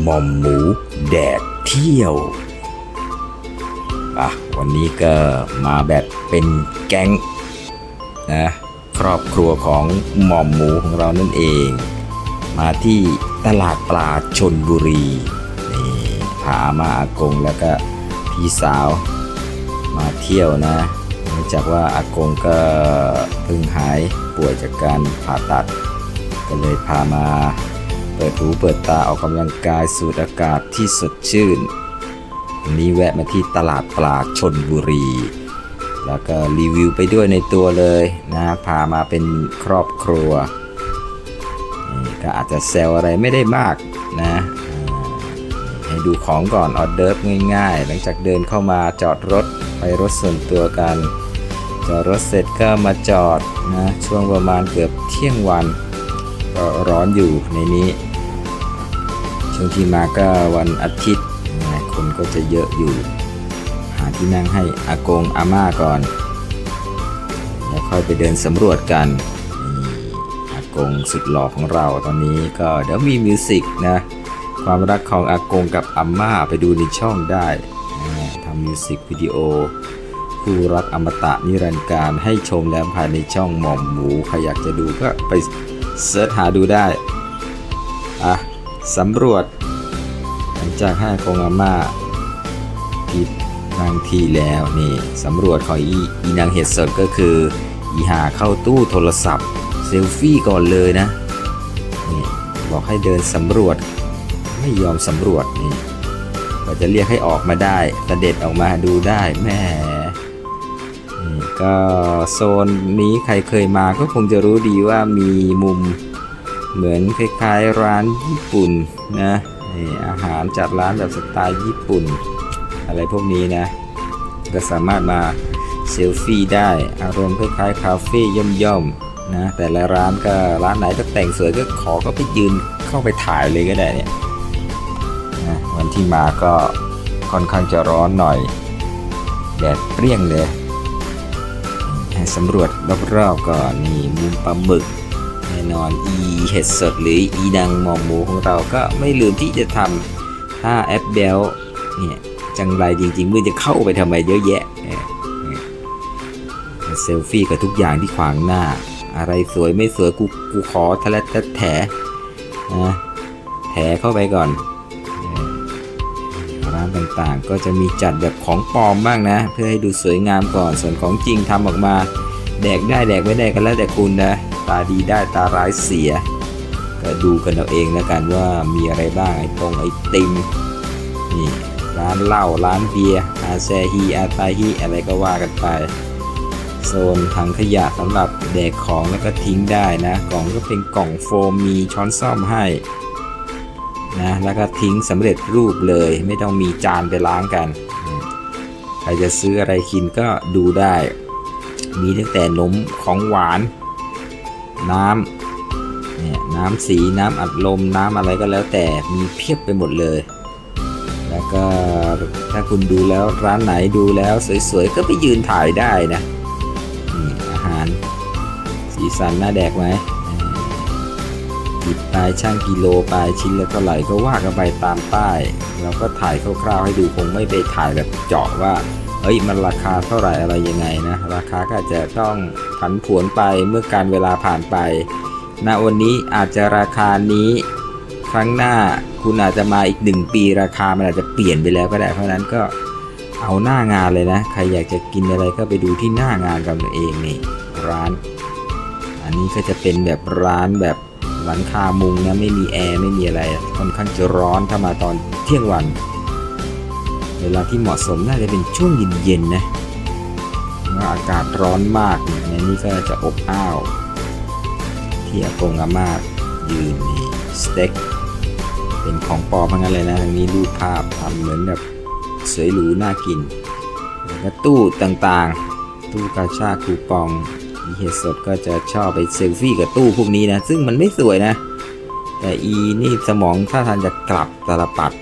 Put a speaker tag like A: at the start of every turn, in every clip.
A: หม่อมหมูแดดเที่ยวอะวันนี้ก็มาแบบเป็นแก๊งนะครอบครัวของหม่อมหมูของเรานั่นเอง มาที่ตลาดปลาชนบุรีนี่พามาอากงแล้วก็พี่สาวมาเที่ยวนะเนื่องจากว่าอากงก็เพิ่งหายป่วยจากการผ่าตัด ก็เลยพามา เปิดหูเปิดตาออกกำลังกายสูดอากาศที่สดชื่นวันนี้แวะมาที่ตลาดปลาชนบุรี แล้วก็รีวิวไปด้วยในตัวเลยนะพามาเป็นครอบครัวก็อาจจะแซวอะไรไม่ได้มากนะให้ดูของก่อนออเดิร์ฟง่ายๆ หลังจากเดินเข้ามาจอดรถไปรถส่วนตัวกัน จอดรถเสร็จก็มาจอดนะช่วงประมาณเกือบเที่ยงวัน ก็ร้อนอยู่ในนี้ ช่วงที่มาก็วันอาทิตย์นะคนก็จะเยอะอยู่ หาที่นั่งให้อากงอาม่าก่อน แล้วค่อยไปเดินสำรวจกันอากงสุดหล่อของเราตอนนี้ก็เดี๋ยวมีมิวสิกนะความรักของอากงกับอาม่าไปดูในช่องได้ทำมิวสิกวิดีโอคู่รักอมตะนิรันดร์การให้ชมแล้วภายในช่องหม่อมหมูใครอยากจะดูก็ไป เสิร์ชหาดูได้ อะสำรวจ หลังจากให้กงอาม่าที่นั่งทีแล้วนี่สำรวจของอีอีนางเห็ดสดก็คืออีหาเข้าตู้โทรศัพท์เซลฟี่ก่อนเลยนะนี่บอกให้เดินสำรวจ ไม่ยอมสำรวจนี่ก็จะเรียกให้ออกมาได้เด็จออกมาดูได้แม่ ก็โซนนี้ใครเคยมาก็คงจะรู้ดีว่ามีมุมเหมือนคล้ายๆร้านญี่ปุ่นนะอาหารจัดร้านแบบสไตล์ญี่ปุ่น อะไรพวกนี้นะ ก็สามารถมาเซลฟี่ได้อารมณ์คล้ายๆคาเฟ่ย่อมๆนะแต่ละร้านก็ร้านไหนก็แต่งสวยก็ขอก็ไปยืนเข้าไปถ่ายเลยก็ได้เนี่ยนะวันที่มาก็ค่อนข้างจะร้อนหน่อยแดดเปรี้ยงเลย สำรวจรอบๆก่อนนี่มุมปลาหมึกแน่นอนอีเห็ดสดหรืออีดังมอมหมูของเราก็ไม่ลืมที่จะทำท่าแอปเบลเนี่ยจังไรจริงๆมือจะเข้าไปทำไมเยอะแยะเนี่ยเซลฟี่กับทุกอย่างที่ขวางหน้า อะไรสวยไม่สวยกูกูขอทะเลทะแถนะแถเข้าไปก่อน ต่างๆ ก็จะมีจัดแบบของปลอมบ้างนะ เพื่อให้ดูสวยงามก่อน ส่วนของจริงทำออกมา แดกได้แดกไม่ได้กันแล้วแต่คุณนะ ตาดีได้ตาร้ายเสีย ก็ดูกันเอาเองแล้วกันว่ามีอะไรบ้างไอ้ตรงไอติมนี่ร้านเหล้าร้านเบียร์อาแซฮีอาตาฮีอะไรก็ว่ากันไปโซนถังขยะสำหรับแดกของแล้วก็ทิ้งได้นะ กล่องก็เป็นกล่องโฟมมีช้อนซ่อมให้ นะแล้วก็ทิ้งสำเร็จรูปเลย ไม่ต้องมีจานไปล้างกัน ใครจะซื้ออะไรกินก็ดูได้ มีตั้งแต่นมของหวาน น้ำเนี่ยน้ำสีน้ำอัดลมน้ำอะไรก็แล้วแต่มีเพียบไปหมดเลย แล้วก็ถ้าคุณดูแล้วร้านไหนดูแล้วสวยๆ ก็ไปยืนถ่ายได้นะนี่อาหารสีสันน่าแดกไหม หยิบปลายช่างกิโลปลายชิ้นและเท่าไหร่ก็ว่ากันไปตามป้ายเราก็ถ่ายคร่าวๆให้ดูคงไม่ไปถ่ายแบบเจาะว่าเฮ้ยมันราคาเท่าไหร่อะไรยังไงนะราคาก็อาจจะต้องผันผวนไปเมื่อการเวลาผ่านไปณวันนี้อาจจะราคานี้ครั้งหน้าคุณอาจจะมาอีกหนึ่งปีราคามันอาจจะเปลี่ยนไปแล้วก็ได้เพราะฉะนั้นก็เอาหน้างานเลยนะ ใครอยากจะกินอะไรก็ไปดูที่หน้างานกับตัวเองนี่ร้าน อันนี้ก็จะเป็นแบบร้านแบบ หลังคามุงนะไม่มีแอร์ไม่มีอะไรค่อนข้างจะร้อนถ้ามาตอนเที่ยงวัน เวลาที่เหมาะสมน่าจะเป็นช่วงเย็นๆนะว่าอากาศร้อนมากเนี่ยในนี้ก็จะอบอ้าว ที่อากงอาม่ายืนนี่สเต็กเป็นของปอมทั้งนั้นเลยนะทางนี้รูปภาพทำเหมือนแบบสวยหรูน่ากินแล้วตู้ต่างๆ ตู้กาชาคูปอง ฮดสดก็จะชอบไปเซลฟี่กับตู้พวกนี้นะ ซึ่งมันไม่สวยนะ แต่อีนี่สมองถ้าทานจะกลับตาลปัด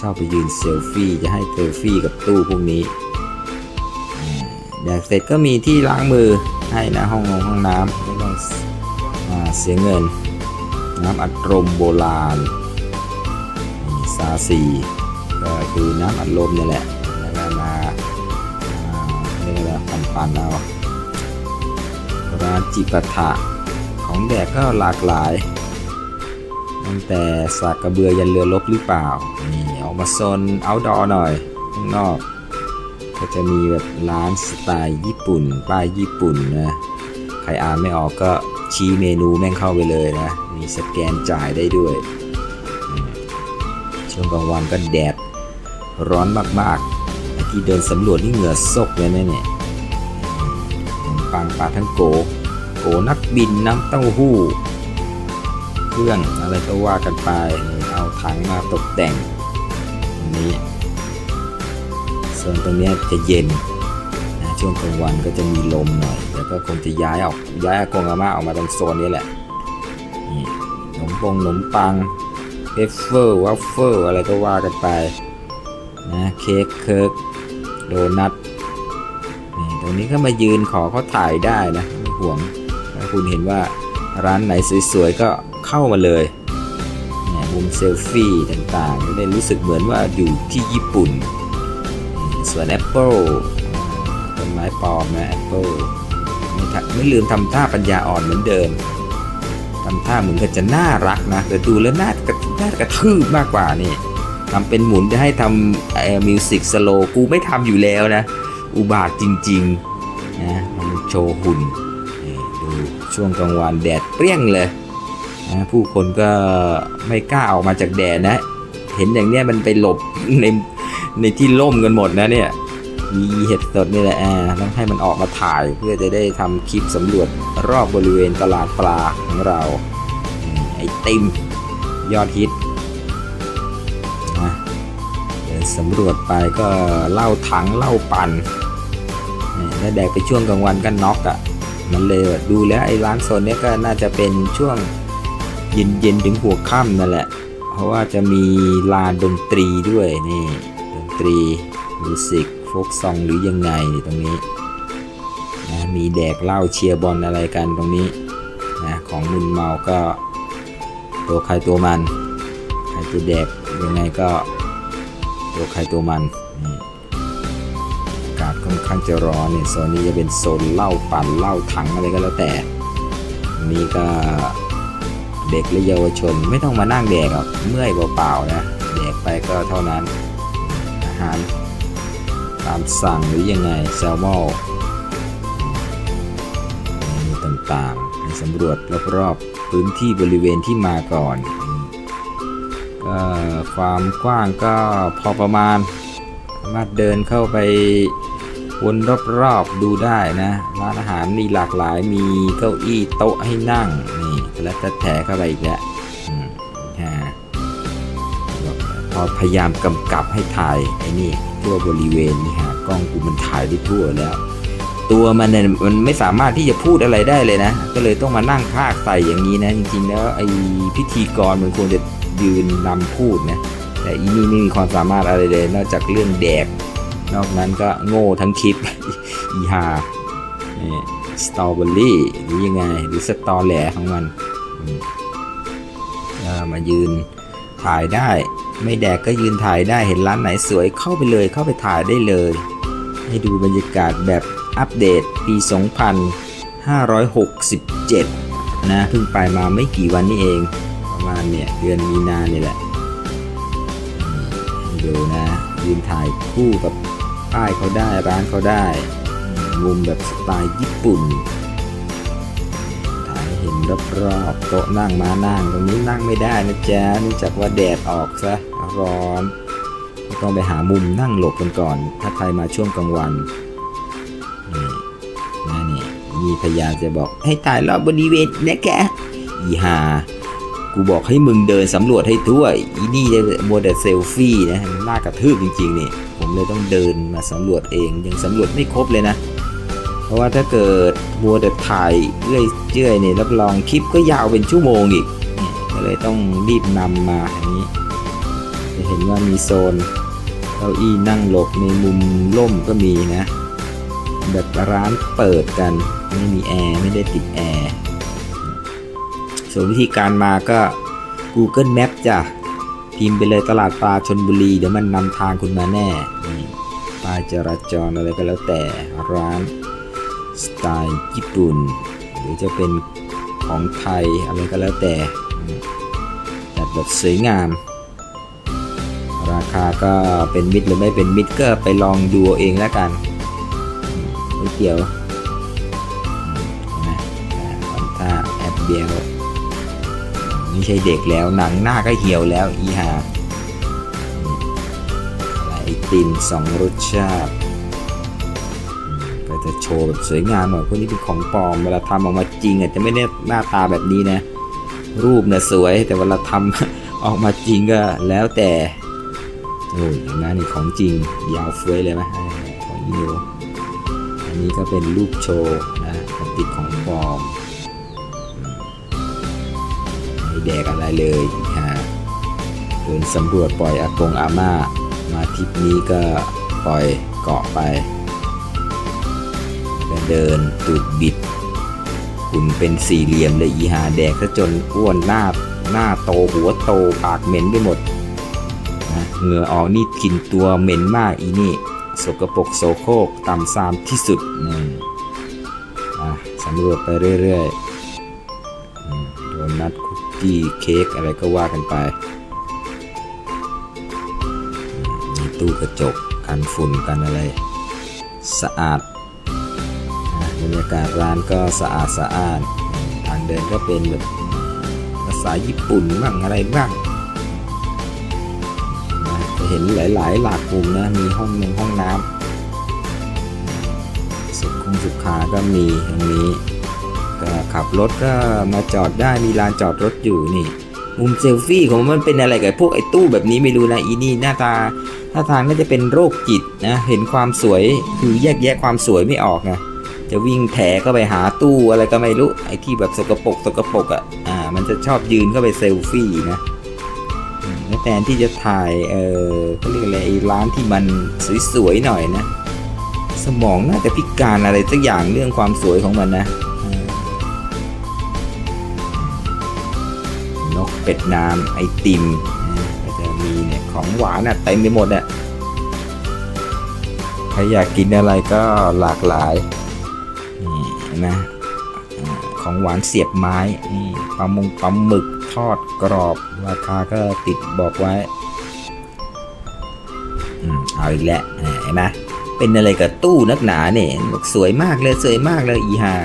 A: ชอบไปยืนเซลฟี่จะให้เซลฟี่กับตู้พวกนี้แดกเสร็จก็มีที่ล้างมือให้นะห้องนงห้องน้ำไม่ต้องเสียเงิน น้ำอัดลมโบราณซาซีก็คือน้ำอัดลมนี่แหละแล้วก็มาเรียกว่าปันปันๆเอา รานจิปาถะของแดกก็หลากหลายตั้งแต่สากกระเบือยันเรือลบหรือเปล่า นี่ออกมาโซนเอาดอหน่อยข้างนอก ก็จะมีแบบร้านสไตล์ญี่ปุ่น ป้ายญี่ปุ่นนะ ใครอ่านไม่ออกก็ชี้เมนูแม่งเข้าไปเลยนะ มีสแกนจ่ายได้ด้วย ช่วงกลางวันก็แดดร้อนมากๆที่เดินสำรวจนี่เหงื่อซกเลยนะเนี่ย ปังปลาทั้งโก โกนักบินน้ำเต้าหู้ เครื่องอะไรก็ว่ากันไปเอาถังมาตกแต่งตรงนี้ส่วนตรงนี้จะเย็นนะช่วงกลางวันก็จะมีลมหน่อยแล้วก็คงจะย้ายออกย้ายอากงอาม่าออกมาตรงโซนนี้แหละนี่ขนมปงขนมปังเวฟเฟอร์วัฟเฟิลอะไรก็ว่ากันไปนะเค้กเคิร์กโดนัท ตรงนี้ก็มายืนขอเขาถ่ายได้นะไม่ห่วงถ้าคุณเห็นว่าร้านไหนสวยๆก็เข้ามาเลยเนี่ยมุมเซลฟี่ต่างๆจะได้รู้สึกเหมือนว่าอยู่ที่ญี่ปุ่น ส่วน Apple ต้นไม้ปลอมนะ Apple ไม่ไม่ลืมทำท่าปัญญาอ่อนเหมือนเดิมทำท่าเหมือนกับจะน่ารักนะ แต่ดูแล้วน่ากระน่ากระทืบมากกว่านี่ทำเป็นหมุนจะให้ทำเอ่อมิวสิกสโลกูไม่ทำอยู่แล้วนะ อุบาทจริงๆนะมันโชว์หุ่นดูช่วงกลางวันแดดเปรี้ยงเลยนะผู้คนก็ไม่กล้าออกมาจากแดดนะ เห็นอย่างเนี้ยมันไปหลบในในที่ร่มกันหมดนะเนี่ยมีเห็ดสดนี่แหละอ่าต้องให้มันออกมาถ่ายเพื่อจะได้ทำคลิปสำรวจรอบบริเวณตลาดปลาของเราไอติมยอดฮิตนะเดินสำรวจไปก็เล่าถังเล่าปัน แล้วแดกไปช่วงกลางวันก็น็อกอะ่ะ มันเลยแบบดูแล้วไอ้ร้านโซนเนี้ยก็น่าจะเป็นช่วงเย็นๆถึงหัวค่ำนั่นแหละ เพราะว่าจะมีลานดนตรีด้วยนี่ดนตรีมิวสิกโฟกซองหรือยังไงตรงนี้นะมีแดกเหล้าเชียร์บอลอะไรกันตรงนี้นะของมึนเมาก็ตัวใครตัวมัน ใครจะแดกยังไงก็ตัวใครตัวมัน ข้างจะร้อนเนี่ยโซนนี้จะเป็นโซนเหล้าปั่นเหล้าถังอะไรก็แล้วแต่นนี้ก็เด็กและเยาวชนไม่ต้องมานั่งแดกหรอกเมื่อยเปล่าๆนะแดกไปก็เท่านั้นอาหารตามสั่งหรือยังไงแซลมอนเมนูต่างๆให้สำรวจรอบๆพื้นที่บริเวณที่มาก่อนก็ความกว้างก็พอประมาณสามารถเดินเข้าไป วนรอบๆดูได้นะ ร้านอาหารมีหลากหลายมีเก้าอี้โต๊ะให้นั่ง นี่แล้วจะแถเข้าไปอีกแล้วอืมฮะพอพยายามกำกับให้ถ่ายไอ้นี่ทั่วบริเวณนี่ฮะกล้องกูมันถ่ายได้ทั่วแล้ว ตัวมันเนี่ยมันไม่สามารถที่จะพูดอะไรได้เลยนะ ก็เลยต้องมานั่งพากใส่อย่างนี้นะ จริงๆ แล้วไอ้พิธีกรมันควรจะยืนนำพูดนะแต่อีนี่ไม่มีความสามารถอะไรเลย นอกจากเรื่องแดก นอกนั้นก็โง่ทั้งคลิปอีฮาสตรอเบอรี่หรือยังไง หรือสตอแหลของมันอืมายืนถ่ายได้ ไม่แดกก็ยืนถ่ายได้เห็นร้านไหนสวยเข้าไปเลยเข้าไปถ่ายได้เลย ให้ดูบรรยากาศแบบอัปเดตปี 2567 นะเพิ่งไปมาไม่กี่วันนี้เอง ประมาณเนี่ยเดือนมีนาเนี่ยแหละดูนะ ยืนถ่ายคู่กับ ป้ายเขาได้ร้านเขาได้มุมแบบสไตล์ญี่ปุ่น ถ่ายเห็นรอบๆโต๊ะนั่งมานั่งตรงนี้นั่งไม่ได้นะจ๊ะเนื่องจากว่าแดดออกซะร้อนก็ต้องไปหามุมนั่งหลบกันก่อน ถ้าใครมาช่วงกลางวันนี่นะนี่มีพยายามจะบอกให้ถ่ายรอบบริเวณนะแกอีหากูบอกให้มึงเดินสำรวจให้ทั่วอีนี่จะมัวแต่เซลฟี่นะน่ากระทืบจริงๆนี่ เลยต้องเดินมาสำรวจเองยังสำรวจไม่ครบเลยนะ เพราะว่าถ้าเกิดมัวแต่ถ่ายเอื้อยเจื่อยเนี่ยรับรองคลิปก็ยาวเป็นชั่วโมงอีกเนี่ยก็เลยต้องรีบนำมาอย่างนี้จะเห็นว่ามีโซนเก้าอี้นั่งหลบในมุมร่มก็มีนะ แบบร้านเปิดกันไม่มีแอร์ไม่ได้ติดแอร์ส่วนวิธีการมาก็ Google Map จ้ะพิมพ์ไปเลยตลาดปลาชนบุรี เดี๋ยวมันนำทางคุณมาแน่ ป้ายจราจรอะไรก็แล้วแต่ร้านสไตล์ญี่ปุ่น หรือจะเป็นของไทยอะไรก็แล้วแต่อืมจัดแบบสวยงาม ราคาก็เป็นมิตรหรือไม่เป็นมิตรก็ไปลองดูเองแล้วกันอืมก๋วเตี๋ยวอืมเห็นไหมอ่าทำท่าแอบเบียวไม่ใช่เด็กแล้วหนังหน้าก็เหี่ยวแล้วอีหาอืมอะไรไอ ติมสองรสชาติ ก็จะโชว์แบบสวยงามหน่อยพวกนี้เป็นของปลอมเวลาทำออกมาจริงอะจะไม่ได้หน้าตาแบบนี้นะ รูปเนี่ยสวยแต่เวลาทำออกมาจริงก็แล้วแต่โอ้ยนไหมนี่ของจริงยาวเฟ้ยเลยไหมของอีนิวอันนี้ก็เป็นรูปโชว์นะติดของปลอมอืมไม่แดกอะไรเลยฮะเดินสำรวจปล่อยอากงอาม่า มาทริปนี้ก็ปล่อยเกาะไปก็เดินตูดบิดคุณเป็นสี่เหลี่ยมเลยอีหาแดกซะจนอ้วนหน้าหน้าโตหัวโตปากเหม็นไปหมดนะเหงื่อออกนี่กินตัวเหม็นมากอีนี่สกปรกโสโครกต่ำซามที่สุดนี่อะสำรวจไปเรื่อยๆโดนัทคุกกี้เค้กอะไรก็ว่ากันไป ตู้กระจกกันฝุ่นกันอะไร สะอาดบรรยากาศร้านก็สะอาดสะอาดทางเดินก็เป็นแบบภาษาญี่ปุ่นบ้างอะไรบ้างจะเห็นหลายๆ หลากมุมนะมีห้องหนึ่งห้องน้ำสุขุมสุขาก็มีตรงนี้ก็ขับรถก็มาจอดได้มีลานจอดรถอยู่นี่มุมเซลฟี่ของมันเป็นอะไรกับพวกไอ้ตู้แบบนี้ไม่รู้นะอีนี่หน้าตา หน้าทางน่าจะเป็นโรคจิตนะ เห็นความสวยคือแยกแยะความสวยไม่ออกนะจะวิ่งแถก็ไปหาตู้อะไรก็ไม่รู้ไอ้ที่แบบสกปรกสกปรกอะอ่า มันจะชอบยืนเข้าไปเซลฟี่นะแล้วแทนที่จะถ่ายเออเขาเรียกอะไรร้านที่มันสวยๆหน่อยนะ สมองน่าจะพิการอะไรสักอย่างเรื่องความสวยของมันนะนกเป็ดน้ำไอติม ของหวานอะเต็มไปหมดอะใครอยากกินอะไรก็หลากหลายนี่นไหมอ่าของหวานเสียบไม้นี่ปลามงปลาหมึกทอดกรอบ ราคาก็ติดบอกไว้อืมเอาอีกแล้วเห็นไหมเป็นอะไรกับตู้นักหนาเนี่ยสวยมากเลยสวยมากเลยอีหา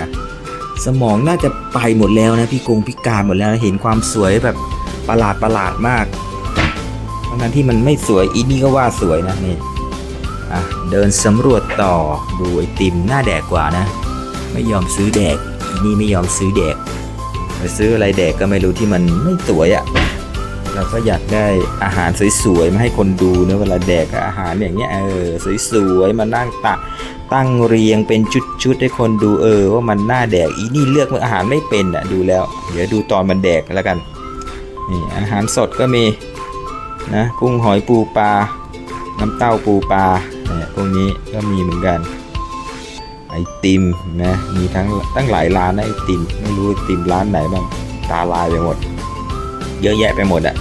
A: สมองน่าจะไปหมดแล้วนะพี่กงพิการหมดแล้วนะเห็นความสวยแบบประหลาดประหลาดมาก ทั้งนั้นที่มันไม่สวยอีนี่ก็ว่าสวยนะนี่อะเดินสำรวจต่อดูไอติมหน้าแดกกว่านะ ไม่ยอมซื้อแดกอีนี่ไม่ยอมซื้อแดกไปซื้ออะไรแดกก็ไม่รู้ที่มันไม่สวยอะ่ะเราก็อยากได้อาหารสวยๆมาให้คนดูเนะเวลาแดกอาหารอย่างเงี้ยเออสวยๆมานั่งตะตั้งเรียงเป็นชุดๆให้คนดูเออว่ามันน่าแดกอีนี่เลือกอาหารไม่เป็นอะดูแล้ว เดี๋ยวดูตอนมันแดกแล้วกันนี่อาหารสดก็มี นะกุ้งหอยปูปลาน้ำเต้าปูปลาเนี่ยพวกนี้ก็มีเหมือนกัน ไอติมนะมีทั้งตั้งหลายร้านนะไอติมไม่รู้ติมร้านไหนบ้างตาลายไปหมด เยอะแยะไปหมดอะ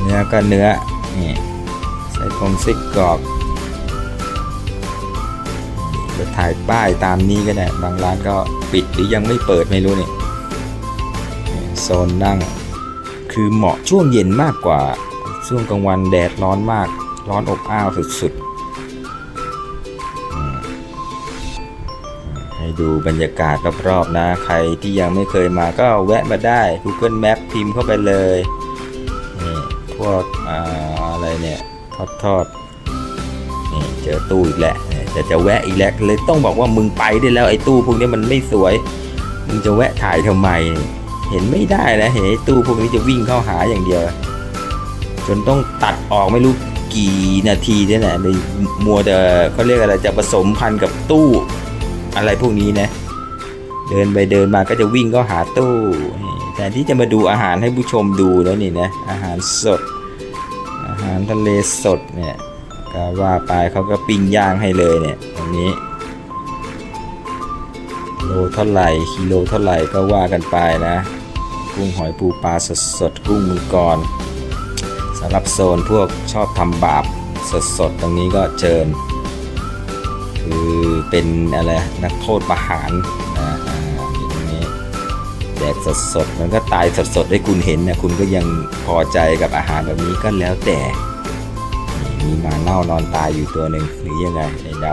A: เนื้อก็เนื้อนี่ใส่กลมซิกกรอบจะถ่ายป้ายตามนี้ก็ได้บางร้านก็ปิดหรือยังไม่เปิดไม่รู้นี่โซนนั่ง คือเหมาะช่วงเย็นมากกว่า ช่วงกลางวันแดดร้อนมาก ร้อนอบอ้าวสุดๆ ให้ดูบรรยากาศรอบๆนะ ใครที่ยังไม่เคยมาก็แวะมาได้ Google Map พิมพ์เข้าไปเลยนี่พวกอ่าอะไรเนี่ย ทอดทอดๆนี่เจอตู้อีกแล้วจะจะแวะอีกแล้วเลยต้องบอกว่ามึงไปได้แล้วไอ้ตู้พวกนี้มันไม่สวย มึงจะแวะถ่ายทำไม เห็นไม่ได้นะเห็นไอ้ตู้พวกนี้จะวิ่งเข้าหาอย่างเดียว จนต้องตัดออกไม่รู้กี่นาทีเนี่ยแหละไปมัวแต่เขาเรียกอะไรจะผสมพันธุ์กับตู้อะไรพวกนี้นะ เดินไปเดินมาก็จะวิ่งก็หาตู้นี่ที่จะมาดูอาหารให้ผู้ชมดูแล้วนี่นะอาหารสด อาหารทะเลสดเนี่ยก็ว่าไปเขาก็ปิ้งย่างให้เลยเนี่ยตรงนี้โลเท่าไหร่กิโลเท่าไหร่ก็ว่ากันไปนะ กุ้งหอยปูปลาสดสดๆกุ้งมังกรำหรับโซนพวกชอบทำบาปสดๆ ตรงนี้ก็เชิญ คือเป็นอะไรนักโทษประหารนะอ่าอยู่ตรงนี้แดกสดๆ มันก็ตายสดๆ ให้คุณเห็นนะคุณก็ยังพอใจกับอาหารแบบนี้ก็แล้วแต่ มีหมาเน่านอนตายอยู่ตัวหนึ่งหรือยังไงไอ้ด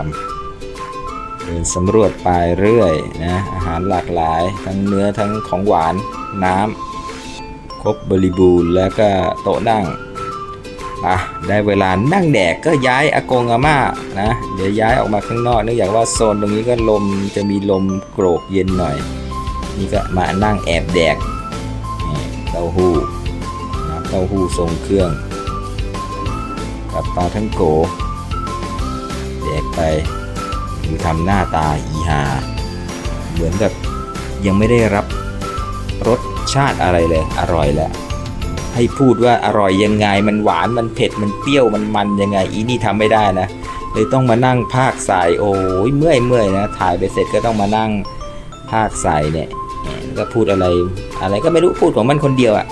A: ำเดินสำรวจไปเรื่อยนะอาหารหลากหลาย ทั้งเนื้อทั้งของหวานน้ำครบบริบูรณ์แล้วก็โต๊ะนั่ง อะได้เวลานั่งแดกก็ย้ายอากงอาม่านะ เดี๋ยวย้ายออกมาข้างนอกเนื่องจากว่าโซนตรงนี้ก็ลมจะมีลมโกรกเย็นหน่อย นี่ก็มานั่งแอบแดกเต้าหู้น้ำเต้าหู้ทรงเครื่อง กับปลาทั้งโก แดกไปดูทำหน้าตาอีหา เหมือนกับยังไม่ได้รับรสชาติอะไรเลย อร่อยแล้ว ให้พูดว่าอร่อยยังไง มันหวานมันเผ็ดมันเปรี้ยวมันมันยังไง อีนี่ทำไม่ได้นะเลยต้องมานั่งภาคใส่โอ้ยเมื่อยเมื่อยนะถ่ายไปเสร็จก็ต้องมานั่งภาคใส่เนี่ยเนี่ยแล้วก็พูดอะไร อะไรก็ไม่รู้พูดของมันคนเดียวอะ่ะ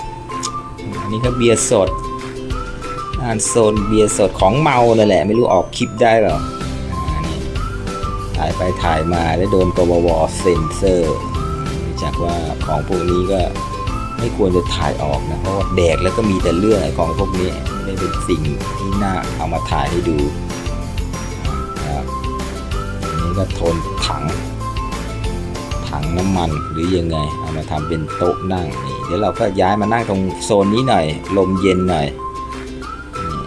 A: อันนี้ก็เบียร์สดอ่านโซนเบียร์สดของเมาเลยแหละ ไม่รู้ออกคลิปได้เปล่าอ่านี่ถ่ายไปถ่ายมาแล้วโดนกบวเซ็นเซอร์จากว่าของพวกนี้ก็ ไม่ควรจะถ่ายออกนะเพราะว่าแดกแล้วก็มีแต่เรื่องไอ้ของพวกนี้ไม่ได้เป็นสิ่งที่น่าเอามาถ่ายให้ดูนะครับอันนี้ก็ทนถัง ถังน้ำมันหรือยังไงเอามาทำเป็นโต๊ะนั่งนี่เดี๋ยวเราก็ย้ายมานั่งตรงโซนนี้หน่อย ลมเย็นหน่อยนี่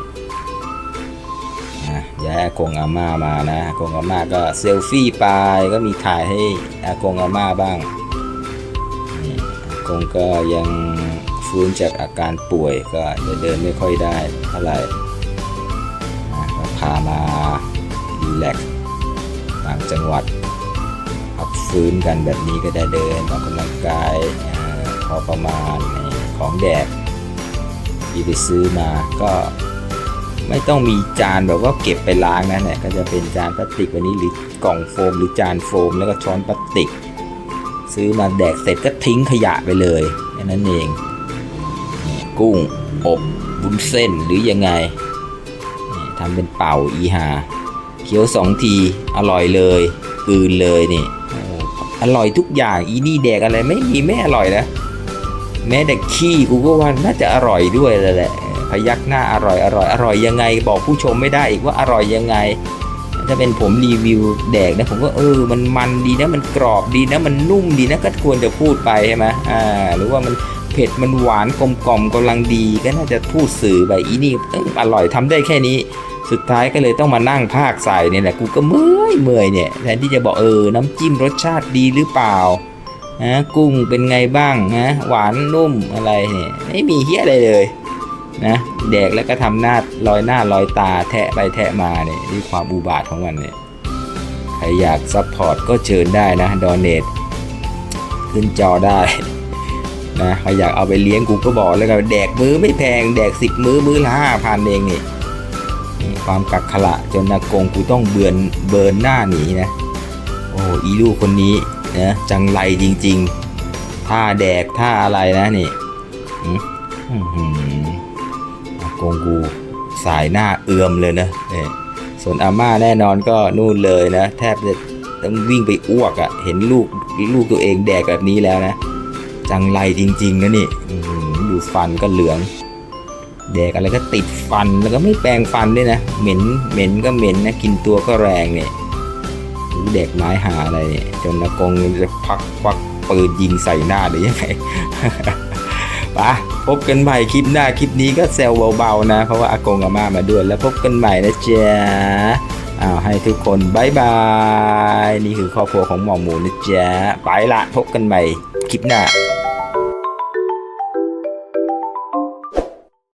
A: นะย้ายอากงอาม่ามานะอากงอาม่าก็เซลฟี่ไปก็มีถ่ายให้อากงอาม่าบ้าง กงก็ยังฟื้นจากอาการป่วยก็จะเดินไม่ค่อยได้เท่าไหร่ก็พามารีแลกซ์ต่างจังหวัดพักฟื้นกันแบบนี้ก็ได้เดินออกกำลังกายอ่าพอประมาณนี่ของแดกที่ไปซื้อมาก็ไม่ต้องมีจานแบบว่าเก็บไปล้างนะเนี่ยก็จะเป็นจานพลาสติกแบบนี้หรือกล่องโฟมหรือจานโฟมแล้วก็ช้อนพลาสติก ซื้อมาแดกเสร็จก็ทิ้งขยะไปเลยแค่นั้นเองกุ้งอบบุญเส้นหรือยังไงทำเป็นเป่าอีหาเคี้ยวสองทีอร่อยเลยกืนเลยนี่โอ้อร่อยทุกอย่างอีนี่แดกอะไรไม่มีไม่อร่อยนะแม้แต่ขี้กูก็ว่าน่าจะอร่อยด้วยแหละพยักหน้าอร่อยอร่อยอร่อยยังไง บอกผู้ชมไม่ได้อีกว่าอร่อยยังไง ถ้าเป็นผมรีวิวแดกนะผมก็เออมันมันดีนะมันกรอบดีนะมันนุ่มดีนะก็ควรจะพูดไปใช่ไหมอ่าหรือว่ามันเผ็ดมันหวานกลมกล่อมกำลังดีก็น่าจะพูดสื่อไปอีนี่อออร่อยทำได้แค่นี้ สุดท้ายก็เลยต้องมานั่งภาคใส่เนี่ยแหละกูก็เมื่อยเมื่อยเนี่ยแทนที่จะบอกเออน้ำจิ้มรสชาติดีหรือเปล่านะกุ้งเป็นไงบ้างนะหวานนุ่มอะไรเนี่ยไม่มีเฮี้ยอะไรเลย นะแดกแล้วก็ทำหน้าลอยหน้าลอยตาแทะไปแทะมาเนี่ยด้วยความอุบาทของมันเนี่ยใครอยากซัพพอร์ตก็เชิญได้นะดอนเนตขึ้นจอได้นะใครอยากเอาไปเลี้ยงกูก็บอกแล้วกันแดกมือไม่แพงแดกสิบมือมือละห้าพันเองนี่ความกักขละจนนากงกูต้องเบือนเบินหน้าหนีนะโอ้อีลูกคนนี้นะจังไรจริง ๆ ท่าแดกท่าอะไรนะนี่อืม งกูสายหน้าเอือมเลยนะเนี่ยส่วนอาม่าแน่นอนก็นู่นเลยนะ แทบจะต้องวิ่งไปอ้วกอะ่ะ เห็นลูกลูกตัวเองแดกแบบนี้แล้วนะ จังไรจริง ๆนะนี่ดูฟันก็เหลือง แดกอะไรก็ติดฟันแล้วก็ไม่แปรงฟันด้วยนะ เหม็นเหม็นก็เหม็นนะกินตัวก็แรงเนี่ยหรือแดกไม้หาอะไรเนี่ยจนอากงจะพักควักปืนยิงใส่หน้าหรือยังไงปะ พบกันใหม่คลิปหน้าคลิปนี้ก็แซวเบาๆนะ เพราะว่าอากงอาม่ามาด้วยแล้วพบกันใหม่นะจ๊ะอ้าวให้ทุกคนบายบาย นี่คือครอบครัวของหมอหมูนะจ๊ะไปละพบกันใหม่คลิปหน้า